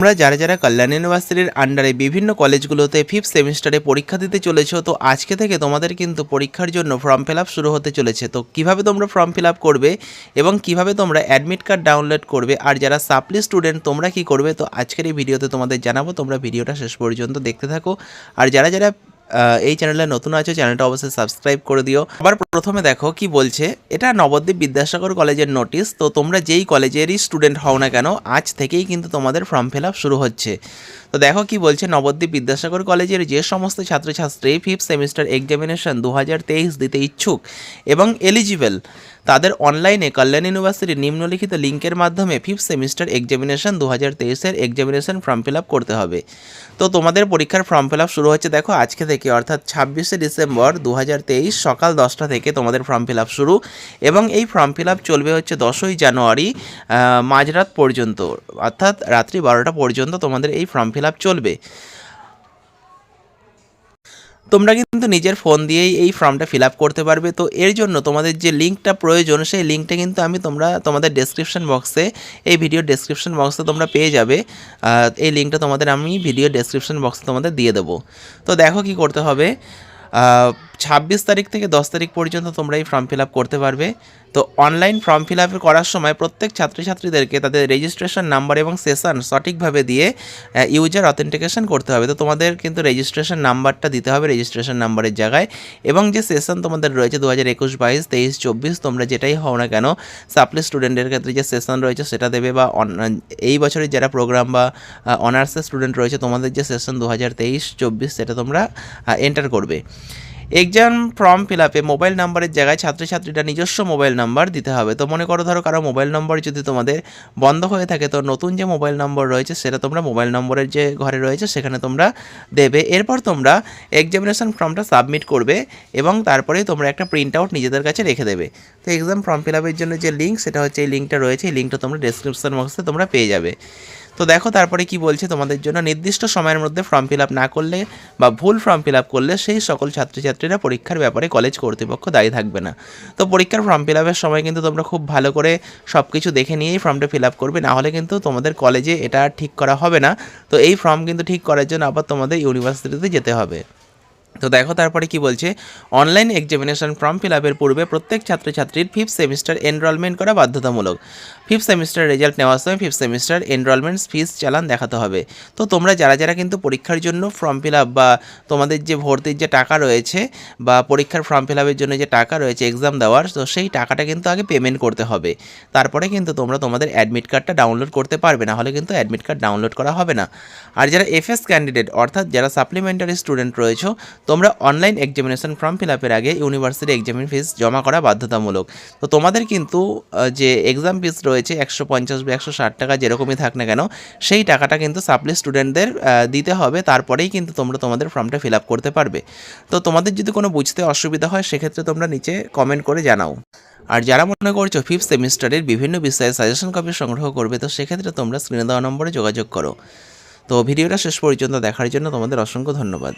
তোমরা যারা যারা কল্যাণ ইউনিভার্সিটির আন্ডারে বিভিন্ন কলেজগুলোতে ফিফথ সেমিস্টারে পরীক্ষা দিতে চলেছ, তো আজকে থেকে তোমাদের কিন্তু পরীক্ষার জন্য ফর্ম ফিল শুরু হতে চলেছে। তো কীভাবে তোমরা ফর্ম ফিল করবে এবং কীভাবে তোমরা অ্যাডমিট কার্ড ডাউনলোড করবে, আর যারা সাপ্লি স্টুডেন্ট তোমরা কি করবে? তো আজকের এই ভিডিওতে তোমাদের জানাব। তোমরা ভিডিওটা শেষ পর্যন্ত দেখতে থাকো। আর যারা যারা এই চ্যানেলে নতুন আছে চ্যানেলটা অবশ্যই সাবস্ক্রাইব করে দিও। আবার প্রথমে দেখো কি বলছে, এটা নবদ্বীপ বিদ্যাসাগর কলেজের নোটিশ তো তোমরা যেই কলেজেরই স্টুডেন্ট হও না কেন, আজ থেকেই কিন্তু তোমাদের ফর্ম ফিল আপ শুরু হচ্ছে। তো দেখো কি বলছে, নবদ্বীপ বিদ্যাসাগর কলেজের যে সমস্ত ছাত্রছাত্রী ফিফথ সেমিস্টার এক্সামিনেশন দু হাজার তেইশ দিতে ইচ্ছুক এবং এলিজিবল তাদের অনলাইনে কল্যাণ ইউনিভার্সিটির নিম্নলিখিত লিঙ্কের মাধ্যমে ফিফথ সেমিস্টার এক্সামিনেশন দু হাজার তেইশের এক্সামিনেশন ফর্ম ফিল আপ করতে হবে। তো তোমাদের পরীক্ষার ফর্ম ফিল আপ শুরু হচ্ছে, দেখো আজকে থেকে অর্থাৎ ছাব্বিশে ডিসেম্বর দু হাজার তেইশ সকাল দশটা থেকে তোমাদের ফর্ম ফিল শুরু। এবং এই ফর্ম ফিল চলবে হচ্ছে দশই জানুয়ারি মাঝরাত পর্যন্ত, অর্থাৎ রাত্রি বারোটা পর্যন্ত তোমাদের এই ফর্ম ফিল চলবে। তোমরা কিন্তু নিজের ফোন দিয়েই এই ফর্মটা ফিল আপ করতে পারবে। তো এর জন্য তোমাদের যে লিঙ্কটা প্রয়োজন, সেই লিঙ্কটা কিন্তু আমি তোমরা তোমাদের ডেসক্রিপশন বক্সে এই ভিডিও ডেসক্রিপশন বক্সে তোমরা পেয়ে যাবে। এই লিঙ্কটা তোমাদের আমি ভিডিও ডেসক্রিপশন বক্সে তোমাদের দিয়ে দেবো। তো দেখো কি করতে হবে। ছাব্বিশ তারিখ থেকে দশ তারিখ পর্যন্ত তোমরা এই ফর্ম ফিল করতে পারবে। তো অনলাইন ফর্ম ফিল করার সময় প্রত্যেক ছাত্রছাত্রীদেরকে তাদের রেজিস্ট্রেশন নাম্বার এবং সেশন সঠিকভাবে দিয়ে ইউজার অথেন্টিকেশন করতে হবে। তো তোমাদের কিন্তু রেজিস্ট্রেশন নাম্বারটা দিতে হবে রেজিস্ট্রেশন নাম্বারের জায়গায়। এবং যে সেশন তোমাদের রয়েছে দু হাজার একুশ, বাইশ, তেইশ, চব্বিশ, তোমরা যেটাই হও না কেন সাপ্লি স্টুডেন্টের ক্ষেত্রে যে সেশন রয়েছে সেটা দেবে বা এই বছরের যারা প্রোগ্রাম বা অনার্সের স্টুডেন্ট রয়েছে, তোমাদের যে সেশন দু হাজার তেইশ, চব্বিশ, সেটা তোমরা এন্টার করবে। এক্সাম ফর্ম ফিল আপে মোবাইল নাম্বারের জায়গায় ছাত্রছাত্রীরা নিজস্ব মোবাইল নাম্বার দিতে হবে। তো মনে করো ধরো কারও মোবাইল নম্বর যদি তোমাদের বন্ধ হয়ে থাকে, তো নতুন যে মোবাইল নম্বর রয়েছে, সেটা তোমরা মোবাইল নম্বরের যে ঘরে রয়েছে, সেখানে তোমরা দেবে। এরপর তোমরা এক্সামিনেশন ফর্মটা সাবমিট করবে এবং তারপরে তোমরা একটা প্রিন্ট আউট নিজেদের কাছে রেখে দেবে। তো এক্সাম ফর্ম ফিল আপের জন্য যে লিঙ্ক সেটা হচ্ছে এই লিঙ্কটা রয়েছে। এই লিঙ্কটা তোমরা ডেসক্রিপশন বক্সে তোমরা পেয়ে যাবে। তো দেখো, তারপরে কি বলছে তোমাদের জন্য? নির্দিষ্ট সময়ের মধ্যে ফর্ম ফিল আপ না করলে বা ভুল ফর্ম ফিল আপ করলে সেই সকল ছাত্রছাত্রীরা পরীক্ষার ব্যাপারে কলেজ কর্তৃপক্ষ দায়ী থাকবে না। তো পরীক্ষার ফর্ম ফিল আপের সময় কিন্তু তোমরা খুব ভালো করে সব কিছু দেখে নিয়েই ফর্মটা ফিল আপ করবে। না হলে কিন্তু তোমাদের কলেজে এটা ঠিক করা হবে না। তো এই ফর্ম কিন্তু ঠিক করার জন্য আবার তোমাদের ইউনিভার্সিটিতে যেতে হবে। তো দেখো তারপরে কি বলছে? অনলাইন এক্সামিনেশন ফর্ম ফিল আপের পূর্বে প্রত্যেক ছাত্রছাত্রীর ফিফথ সেমিস্টার এনরোলমেন্ট করা বাধ্যতামূলক। ফিফথ সেমিস্টার রেজাল্ট নেওয়ার সময় ফিফথ সেমিস্টার এনরোলমেন্ট ফিস চালান দেখাতে হবে। তো তোমরা যারা যারা কিন্তু পরীক্ষার জন্য ফর্ম ফিল আপ বা তোমাদের যে ভর্তির যে টাকা রয়েছে বা পরীক্ষার ফর্ম ফিল আপের জন্য যে টাকা রয়েছে এক্সাম দেওয়ার, তো সেই টাকাটা কিন্তু আগে পেমেন্ট করতে হবে। তারপরে কিন্তু তোমরা তোমাদের অ্যাডমিট কার্ডটা ডাউনলোড করতে পারবে, না হলে কিন্তু অ্যাডমিট কার্ড ডাউনলোড করা হবে না। আর যারা এফএস ক্যান্ডিডেট অর্থাৎ যারা সাপ্লিমেন্টারি স্টুডেন্ট রয়েছে তোমরা অনলাইন এক্সামিনেশন ফর্ম ফিল আপের আগে ইউনিভার্সিটি এক্সামিন ফিস জমা করা বাধ্যতামূলক। তো তোমাদের কিন্তু যে এক্সাম ফিস রয়েছে, একশো পঞ্চাশ বা একশো ষাট টাকা যেরকমই থাক না কেন, সেই টাকাটা কিন্তু সাপ্লি স্টুডেন্টদের দিতে হবে। তারপরেই কিন্তু তোমরা তোমাদের ফর্মটা ফিল আপ করতে পারবে। তো তোমাদের যদি কোনো বুঝতে অসুবিধা হয়, সেক্ষেত্রে তোমরা নিচে কমেন্ট করে জানাও। আর যারা মনে করছ ফিফথ সেমিস্টারের বিভিন্ন বিষয়ে সাজেশন কপি সংগ্রহ করবে, তো সেক্ষেত্রে তোমরা স্ক্রিনে দেওয়া নম্বরে যোগাযোগ করো। তো ভিডিওটা শেষ পর্যন্ত দেখার জন্য তোমাদের অসংখ্য ধন্যবাদ।